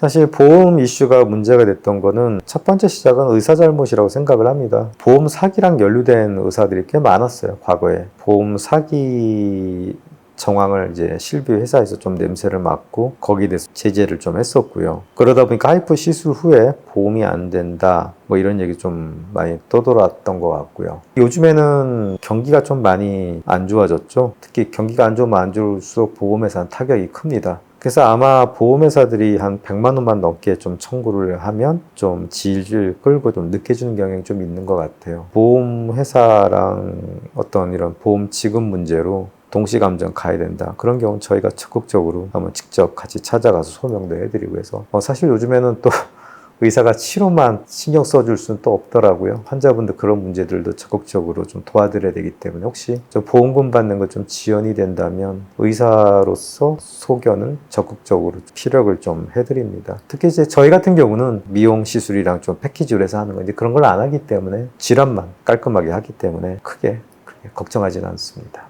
사실 보험 이슈가 문제가 됐던 거는 첫 번째 시작은 의사 잘못이라고 생각을 합니다. 보험 사기랑 연루된 의사들이 꽤 많았어요, 과거에. 보험 사기 정황을 이제 실비 회사에서 좀 냄새를 맡고 거기에 대해서 제재를 좀 했었고요. 그러다 보니까 하이프 시술 후에 보험이 안 된다. 뭐 이런 얘기 좀 많이 떠돌았던 것 같고요. 요즘에는 경기가 좀 많이 안 좋아졌죠. 특히 경기가 안 좋으면 안 좋을수록 보험회사는 타격이 ክ니다. 그래서 아마 보험회사들이 한 100만 원만 넘게 좀 청구를 하면 좀 질질 끌고 좀 늦게 주는 경향이 좀 있는 것 같아요. 보험회사랑 어떤 이런 보험 지급 문제로 동시감정 가야 된다. 그런 경우는 저희가 적극적으로 한번 직접 같이 찾아가서 소명도 해드리고 해서 어, 사실 요즘에는 또 의사가 치료만 신경 써줄 수는 또 없더라고요. 환자분들 그런 문제들도 적극적으로 좀 도와드려야 되기 때문에 혹시 저 보험금 받는 거좀 지연이 된다면 의사로서 소견을 적극적으로 피력을 좀 해드립니다. 특히 이제 저희 같은 경우는 미용 시술이랑 좀 패키지로 해서 하는 건데 그런 걸 안 하기 때문에 질환만 깔끔하게 하기 때문에 크게 걱정하지는 않습니다.